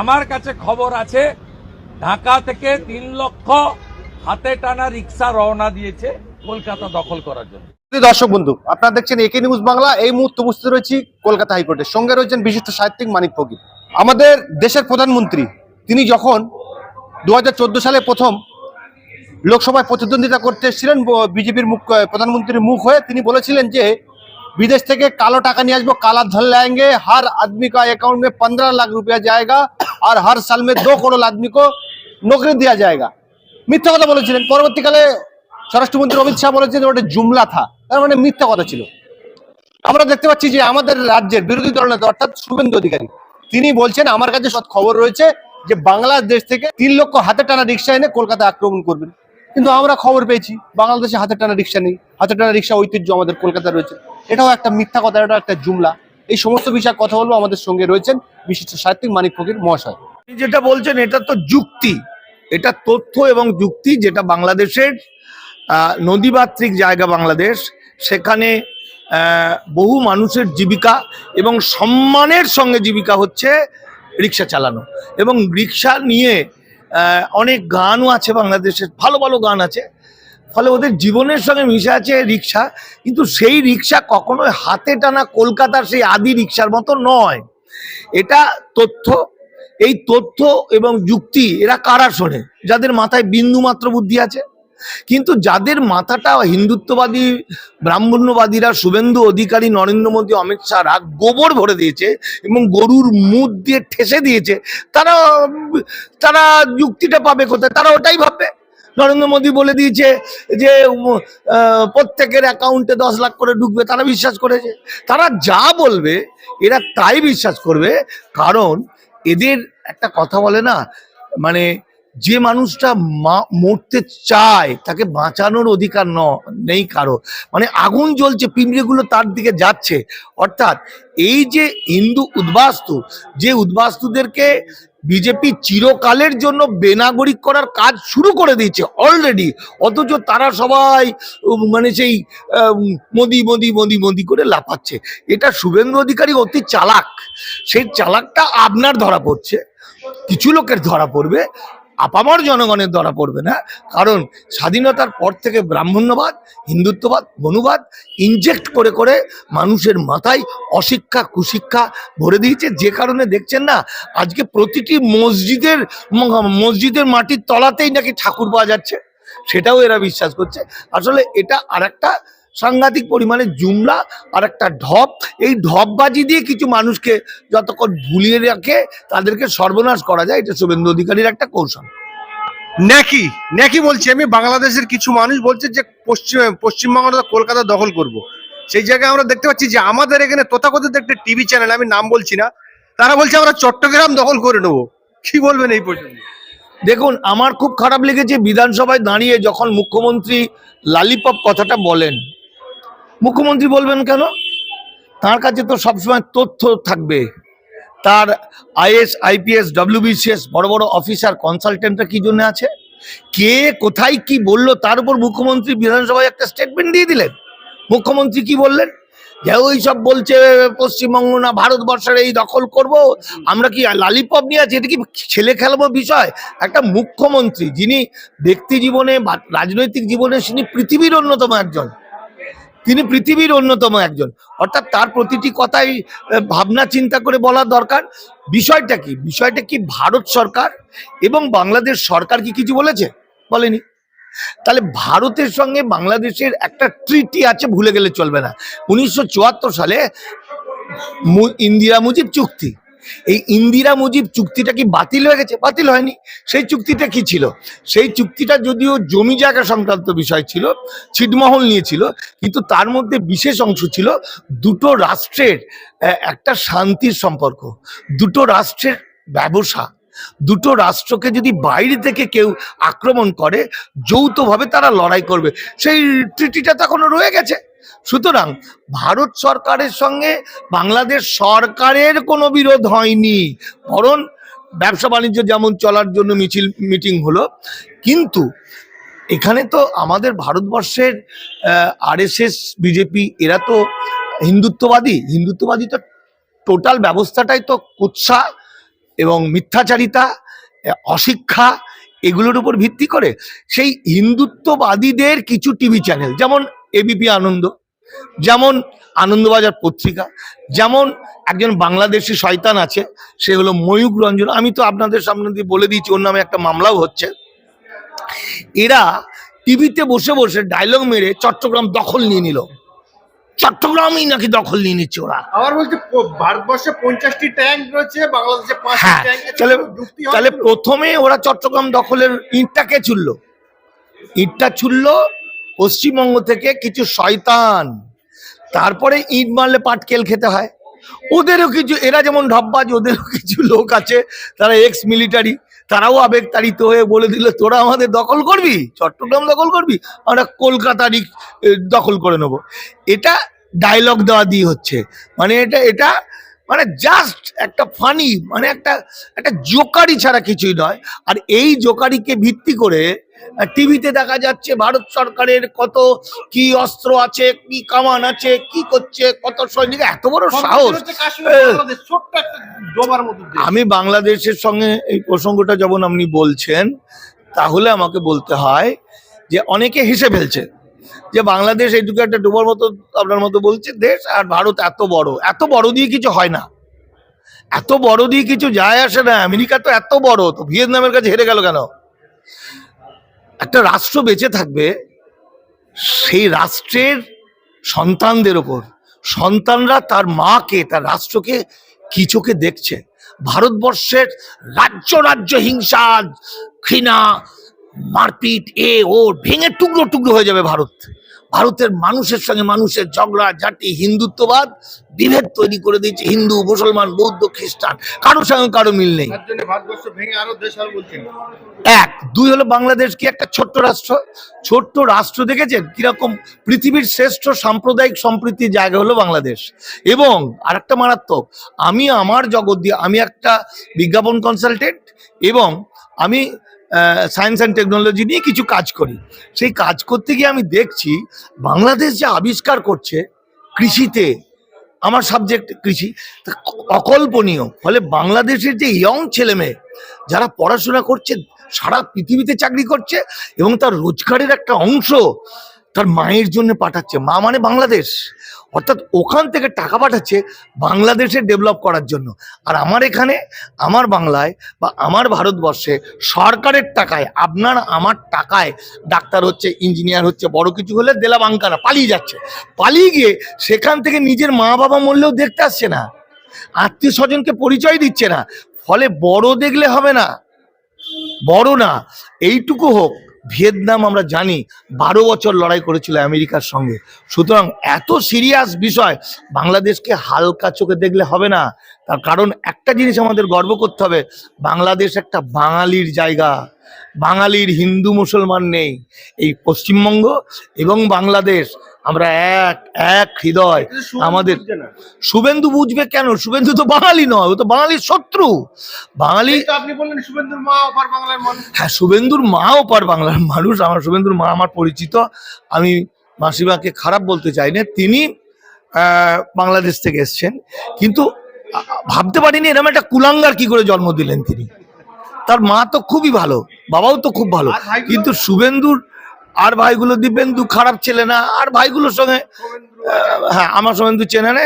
আমার কাছে খবর আছে, ঢাকা থেকে তিন লক্ষ হাতে টানা রিক্সা রওনা দিয়েছে কলকাতা দখল করার জন্য। দর্শক বন্ধু, আপনারা দেখছেন একে নিউজ বাংলা, এই মুহূর্তে উপস্থিত রয়েছি কলকাতা হাইকোর্টের। সঙ্গে রয়েছেন বিশিষ্ট সাহিত্যিক মানিক ফকির। আমাদের দেশের প্রধানমন্ত্রী, তিনি যখন দু হাজার চোদ্দ সালে প্রথম লোকসভায় প্রতিদ্বন্দ্বিতা করতে এসেছিলেন বিজেপির মুখ, প্রধানমন্ত্রীর মুখ হয়ে তিনি বলেছিলেন যে বিদেশ থেকে কালো টাকা নিয়ে আসবো কালা ধন लाएंगे हर आदमी का अकाउंट में पंद्रह लाख रुपया जाएगा और हर साल में दो करोड़ आदमी को नौकरी दिया जाएगा মিথ্যা কথা বলেছিলেন পরবর্তীকালে স্বরাষ্ট্রমন্ত্রী অমিত শাহ বলেছেন ওটা জুমলা থা তার মানে মিথ্যা কথা ছিল আমরা দেখতে পাচ্ছি যে আমাদের রাজ্যের বিরোধী দলনেতা অর্থাৎ শুভেন্দু অধিকারী তিনি বলছেন আমার কাছে সৎ খবর রয়েছে যে বাংলাদেশ থেকে তিন লক্ষ হাতে টানা রিক্সা এনে কলকাতা আক্রমণ করবেন কিন্তু আমরা খবর পেয়েছি, বাংলাদেশে হাতের টানা রিক্সা নেই। হাতের টানা রিক্সা ঐতিহ্য আমাদের কলকাতা রয়েছে। এটাও একটা মিথ্যা কথা এটাও একটা জুমলা। এই সমস্ত বিষয়ে কথা বলব, আমাদের সঙ্গে রয়েছেন বিশিষ্ট সাহিত্যিক মানিক ফকির মহাশয়। যেটা বলছেন, এটা তো যুক্তি। এটা তথ্য এবং যুক্তি যেটা বাংলাদেশের নদীমাতৃক জায়গা বাংলাদেশ। সেখানে বহু মানুষের জীবিকা এবং সম্মানের সঙ্গে জীবিকা হচ্ছে রিক্সা চালানো। এবং রিক্সা নিয়ে অনেক গানও আছে বাংলাদেশের ভালো ভালো গান আছে। ফলে ওদের জীবনের সঙ্গে মিশে আছে রিক্সা, কিন্তু সেই রিক্সা কখনোই হাতে টানা কলকাতার সেই আদি রিক্সার মতো নয়। এটা তথ্য, এই তথ্য এবং যুক্তি এরা কারা শোনে? যাদের মাথায় বিন্দু মাত্র বুদ্ধি আছে? কিন্তু যাদের মাথাটা হিন্দুত্ববাদী, ব্রাহ্মণ্যবাদীরা, শুভেন্দু অধিকারী নরেন্দ্র মোদী, অমিত শাহরা গোবর ভরে দিয়েছে এবং গরুর মুখ দিয়ে ঠেসে দিয়েছে, তারা তারা যুক্তিটা পাবে কোথায়? তারা ওটাই ভাববে। নরেন্দ্র মোদী বলে দিয়েছে যে প্রত্যেকের অ্যাকাউন্টে দশ লাখ করে ঢুকবে, তারা বিশ্বাস করেছে। তারা যা বলবে, এরা তাই বিশ্বাস করবে। কারণ এদের একটা কথা বলে না মানে যে মানুষটা মরতে চায়, তাকে বাঁচানোর অধিকার ন, নেই কারও। মানে আগুন জ্বলছে, পিঁপড়েগুলো তার দিকে যাচ্ছে। অর্থাৎ এই যে হিন্দু উদ্বাস্তু, যে উদ্বাস্তুদেরকে বিজেপি চিরকালের জন্য বেনাগরিক করার কাজ শুরু করে দিয়েছে অলরেডি অথচ তারা সবাই মানে সেই মোদি মোদি মোদি মোদি করে লাফাচ্ছে। এটা শুভেন্দু অধিকারী অতি চালাক। সেই চালাকটা আপনার ধরা পড়ছে, কিছু লোকের ধরা পড়বে আপামর জনগণের ধরা পড়বে না। কারণ স্বাধীনতার পর থেকে ব্রাহ্মণ্যবাদ, হিন্দুত্ববাদ, মনুবাদ ইনজেক্ট করে করে মানুষের মাথায় অশিক্ষা, কুশিক্ষা ভরে দিয়েছে। যে কারণে দেখছেন না, আজকে প্রতিটি মসজিদের মসজিদের মাটির তলাতেই নাকি ঠাকুর পাওয়া যাচ্ছে। সেটাও এরা বিশ্বাস করছে। আসলে এটা আর একটা সাংঘাতিক পরিমাণে জুমলা আর একটা ঢপ। এই ঢপবাজি দিয়ে কিছু মানুষকে যতক্ষণ ভুলিয়ে রাখে তাদেরকে সর্বনাশ করা যায়। এটা শুভেন্দু অধিকারীর একটা কৌশল। নাকি নাকি বলছি আমি বাংলাদেশের কিছু মানুষ বলছে যে পশ্চিম পশ্চিমবঙ্গ কলকাতা দখল করব। সেই জায়গায় আমরা দেখতে পাচ্ছি যে আমাদের এখানে তথাকথিত একটা টিভি চ্যানেল আমি নাম বলছি না তারা বলছে আমরা চট্টগ্রাম দখল করে নেব। কি বলবেন এই পর্যন্ত? দেখুন আমার খুব খারাপ লেগেছে বিধানসভায় দাঁড়িয়ে যখন মুখ্যমন্ত্রী লালিপপ কথাটা বলেন। মুখ্যমন্ত্রী বলবেন কেন? তার কাছে তো সবসময় তথ্য থাকবে। তার আইএস, আইপিএস, ডব্লিউবিসিএস বড় বড় অফিসার, কনসালটেন্টরা কি জন্য আছে? কে কোথায় কি বলল, তার উপর মুখ্যমন্ত্রী বিধানসভায় একটা স্টেটমেন্ট দিয়ে দিলেন। মুখ্যমন্ত্রী কি বললেন? যে ওই সব বলছে, পশ্চিমবঙ্গ না ভারতবর্ষের এই দখল করব, আমরা কি লালিপপ নিয়ে আছি? এটা কি ছেলে খেলব বিষয়? একটা মুখ্যমন্ত্রী, যিনি ব্যক্তি জীবনে রাজনৈতিক জীবনে, তিনি পৃথিবীর অন্যতম একজন। তিনি পৃথিবীর অন্যতম একজন। অর্থাৎ তার প্রতিটি কথাই ভাবনা, চিন্তা করে বলা দরকার। বিষয়টা কি? বিষয়টা কি ভারত সরকার এবং বাংলাদেশ সরকার কি কিছু বলেছে? বলেনি। তাহলে ভারতের সঙ্গে বাংলাদেশের একটা ট্রিটি আছে, ভুলে গেলে চলবে না। উনিশশো চুয়াত্তর সালে ইন্দিরা মুজিব চুক্তি। এই ইন্দিরা মুজিব চুক্তিটা কি বাতিল হয়ে গেছে? বাতিল হয়নি। সেই চুক্তিটা কি ছিল? সেই চুক্তিটা যদিও জমি জায়গা সংক্রান্ত বিষয় ছিল, ছিটমহল নিয়েছিল কিন্তু তার মধ্যে বিশেষ অংশ ছিল দুটো রাষ্ট্রের একটা শান্তির সম্পর্ক, দুটো রাষ্ট্রের ব্যবসা, দুটো রাষ্ট্রকে যদি বাইরে থেকে কেউ আক্রমণ করে, যৌথভাবে তারা লড়াই করবে। সেই ট্রিটিটা তো এখনও রয়ে গেছে। সুতরাং ভারত সরকারের সঙ্গে বাংলাদেশ সরকারের কোনো বিরোধ হয়নি। বরং ব্যবসা বাণিজ্য যেমন চলার জন্য মিছিল, মিটিং হলো, কিন্তু এখানে তো আমাদের ভারতবর্ষের আরএসএস বিজেপি এরা তো হিন্দুত্ববাদী। হিন্দুত্ববাদী তো টোটাল ব্যবস্থাটাই তো কুৎসা এবং মিথ্যাচারিতা, অশিক্ষা এগুলোর উপর ভিত্তি করে। সেই হিন্দুত্ববাদীদের কিছু টিভি চ্যানেল, যেমন এবিপি আনন্দ যেমন আনন্দবাজার পত্রিকা যেমন একজন বাংলাদেশি শয়তান আছে সে হলো ময়ূক রঞ্জন। আমি তো আপনাদের সামনে দিয়ে বলে দিয়েছি ওর নামে একটা মামলাও হচ্ছে। এরা টিভিতে বসে বসে ডায়লগ মেরে চট্টগ্রাম দখল নিয়ে নিল। চট্টগ্রামই নাকি দখল নিয়ে নিচ্ছে ওরা। আবার বলছে ভারতবর্ষে পঞ্চাশটি ট্যাঙ্ক রয়েছে বাংলাদেশে হ্যাঁ তাহলে তাহলে প্রথমে ওরা চট্টগ্রাম দখলের ইটটা কে ছুড়লো? ইটটা ছুড়লো পশ্চিমবঙ্গ থেকে কিছু শয়তান, তারপরে ইট মারলে পাটকেল খেতে হয়। ওদেরও কিছু, এরা যেমন ঢপবাজ ওদেরও কিছু লোক আছে, তারা এক্স মিলিটারি তারাও আবেগতাড়িত হয়ে বলে দিল, তোরা আমাদের দখল করবি? চট্টগ্রাম দখল করবি? আমরা কলকাতারই দখল করে নেব। এটা ডায়লগ দেওয়া দিয়ে হচ্ছে। মানে এটা এটা মানে জাস্ট একটা ফানি মানে একটা একটা জোকারি ছাড়া কিছুই নয়। আর এই জোকারিকে ভিত্তি করে টিভিতে দেখা যাচ্ছে ভারত সরকারের কত কি অস্ত্র আছে কি কামান আছে কি করছে কত সৈনিক এত বড় সাহস। আমি বাংলাদেশের সঙ্গে এই প্রসঙ্গটা যখন আপনি বলছেন তাহলে আমাকে বলতে হয় যে অনেকে হেসে ফেলছে যে বাংলাদেশ এইটুকু একটা ডোবার মতো আপনার মতো বলছে দেশ আর ভারত এত বড় এত বড় দিয়ে কিছু হয় না। এত বড় দিয়ে কিছু যায় আসে না আমেরিকা তো এত বড় তো ভিয়েতনামের কাছে হেরে গেল কেন? একটা রাষ্ট্র বেঁচে থাকবে, সেই রাষ্ট্রের সন্তানদের ওপর। সন্তানরা তার মাকে, তার রাষ্ট্রকে কি চোখে দেখছে? ভারতবর্ষের রাজ্য রাজ্য হিংসা, ঘৃণা মারপিট এ ও ভেঙে টুকরো টুকরো হয়ে যাবে ভারত। ভারতের মানুষের সঙ্গে মানুষের ঝগড়া ঝাঁটি হিন্দুত্ববাদ বিভেদ তৈরি করে দিয়েছে হিন্দু মুসলমান বৌদ্ধ খ্রিস্টান। কারোর সঙ্গে কারও মিল নেই। আরও এক দুই হলো বাংলাদেশ কি একটা ছোট্ট রাষ্ট্র? ছোট্ট রাষ্ট্র দেখেছেন? কীরকম পৃথিবীর শ্রেষ্ঠ সাম্প্রদায়িক সম্প্রীতির জায়গা হলো বাংলাদেশ। এবং আরেকটা মারাত্মক আমি আমার জগৎ দিয়ে আমি একটা বিজ্ঞাপন কনসালটেন্ট এবং আমি সায়েন্স অ্যান্ড টেকনোলজি নিয়ে কিছু কাজ করি। সেই কাজ করতে গিয়ে আমি দেখছি বাংলাদেশ যে আবিষ্কার করছে কৃষিতে, আমার সাবজেক্ট কৃষি অকল্পনীয়। ফলে বাংলাদেশের যে ইয়ং ছেলেমেয়ে, যারা পড়াশোনা করছে, সারা পৃথিবীতে চাকরি করছে এবং তার রোজগারের একটা অংশ তার মায়ের জন্য পাঠাচ্ছে। মা মানে বাংলাদেশ। অর্থাৎ ওখান থেকে টাকা পাঠাচ্ছে বাংলাদেশে ডেভেলপ করার জন্য। আর আমার এখানে, আমার বাংলায় বা আমার ভারতবর্ষে সরকারের টাকায়, আপনার আমার টাকায় ডাক্তার হচ্ছে ইঞ্জিনিয়ার হচ্ছে, বড় কিছু হলে দেলা বাঙ্কারা পালিয়ে যাচ্ছে। পালিয়ে গিয়ে সেখান থেকে নিজের মা বাবা মরলেও দেখতে আসছে না। আত্মীয় স্বজনকে পরিচয় দিচ্ছে না। ফলে বড় দেখলে হবে না। বড় না। এইটুকু হোক। ভিয়েতনাম আমরা জানি বারো বছর লড়াই করেছিল আমেরিকার সঙ্গে। সুতরাং এত সিরিয়াস বিষয়, বাংলাদেশকে হালকা চোখে দেখলে হবে না। তার কারণ একটা জিনিস আমাদের গর্ব করতে হবে, বাংলাদেশ একটা বাঙালির জায়গা। বাঙালির হিন্দু মুসলমান নেই। এই পশ্চিমবঙ্গ এবং বাংলাদেশ আমরা এক এক হৃদয় আমাদের শুভেন্দু বুঝবে কেন? শুভেন্দু তো বাঙালি নয় ও তো বাঙালির শত্রু। বাঙালি আপনি বললেন শুভেন্দুর মা ওপার বাংলার মানুষ। হ্যাঁ শুভেন্দুর মাও পার বাংলার মানুষ আমার শুভেন্দুর মা আমার পরিচিত। আমি মাসিমাকে খারাপ বলতে চাই না তিনি বাংলাদেশ থেকে এসছেন। কিন্তু ভাবতে পারিনি এরকম একটা কুলাঙ্গার কি করে জন্ম দিলেন তিনি। তার মা তো খুবই ভালো বাবাও তো খুব ভালো। কিন্তু শুভেন্দুর আর ভাইগুলো দিব্যেন্দু খারাপ ছেলে না, আর ভাইগুলোর সঙ্গে হ্যাঁ আমার শুভেন্দু চেনে না।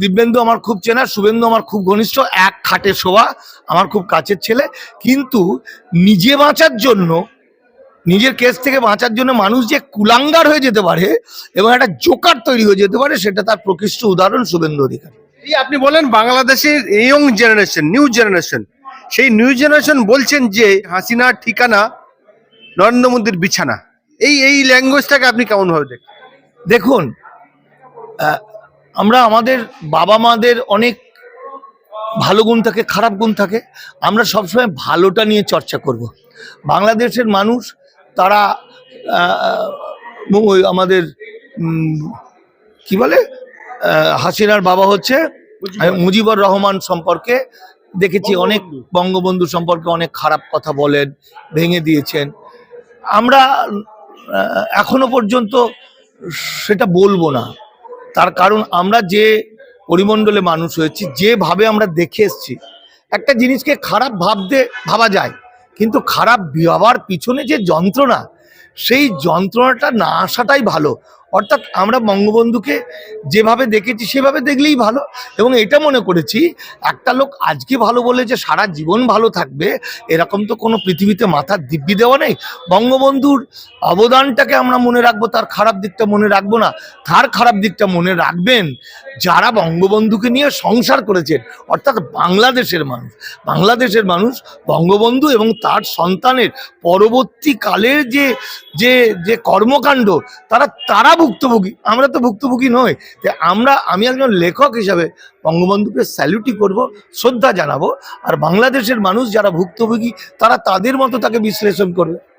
দিব্যেন্দু আমার খুব চেনা শুভেন্দু আমার খুব ঘনিষ্ঠ, এক খাটে শোয়া আমার খুব কাছের ছেলে। কিন্তু নিজে বাঁচার জন্য, নিজের কেস থেকে বাঁচার জন্য মানুষ যে কুলাঙ্গার হয়ে যেতে পারে এবং একটা জোকার তৈরি হয়ে যেতে পারে, সেটা তার প্রকৃষ্ট উদাহরণ শুভেন্দু অধিকারী। এই আপনি বলেন বাংলাদেশের ইয়ং জেনারেশন নিউ জেনারেশন সেই নিউ জেনারেশন বলছেন যে হাসিনার ঠিকানা নরেন্দ্র মোদীর বিছানা। এই এই ল্যাঙ্গুয়েজটাকে আপনি কেমন ভাবে দেখেন দেখুন আমরা আমাদের বাবা মাদের অনেক ভালো গুণ থাকে খারাপ গুণ থাকে। আমরা সবসময় ভালোটা নিয়ে চর্চা করব। বাংলাদেশের মানুষ তারা ওই আমাদের কি বলে? হাসিনার বাবা হচ্ছে মুজিবুর রহমান সম্পর্কে দেখেছি অনেক বঙ্গবন্ধু সম্পর্কে অনেক খারাপ কথা বলেন ভেঙে দিয়েছেন। আমরা এখনও পর্যন্ত সেটা বলব না। তার কারণ আমরা যে পরিমণ্ডলে মানুষ হয়েছি, যেভাবে আমরা দেখে এসছি, একটা জিনিসকে খারাপ ভাবতে ভাবা যায়, কিন্তু খারাপ ভাবার পিছনে যে যন্ত্রণা, সেই যন্ত্রণাটা না আসাটাই ভালো। অর্থাৎ আমরা বঙ্গবন্ধুকে যেভাবে দেখেছি, সেভাবে দেখলেই ভালো। এবং এটা মনে করেছি, একটা লোক আজকে ভালো বলে যে সারা জীবন ভালো থাকবে, এরকম তো কোনো পৃথিবীতে মাথার দিব্যি দেওয়া নেই। বঙ্গবন্ধুর অবদানটাকে আমরা মনে রাখব, তার খারাপ দিকটা মনে রাখব না। তার খারাপ দিকটা মনে রাখবেন, যারা বঙ্গবন্ধুকে নিয়ে সংসার করেছেন, অর্থাৎ বাংলাদেশের মানুষ। বাংলাদেশের মানুষ বঙ্গবন্ধু এবং তার সন্তানের পরবর্তীকালের যে যে যে কর্মকাণ্ড, তারা তারা ভুক্তভোগী। আমরা তো ভুক্তভোগী নই। আমরা, আমি একজন লেখক হিসাবে বঙ্গবন্ধুকে স্যালুটই করব, শ্রদ্ধা জানাব। আর বাংলাদেশের মানুষ যারা ভুক্তভোগী, তারা তাদের মতো তাকে বিশ্লেষণ করবে।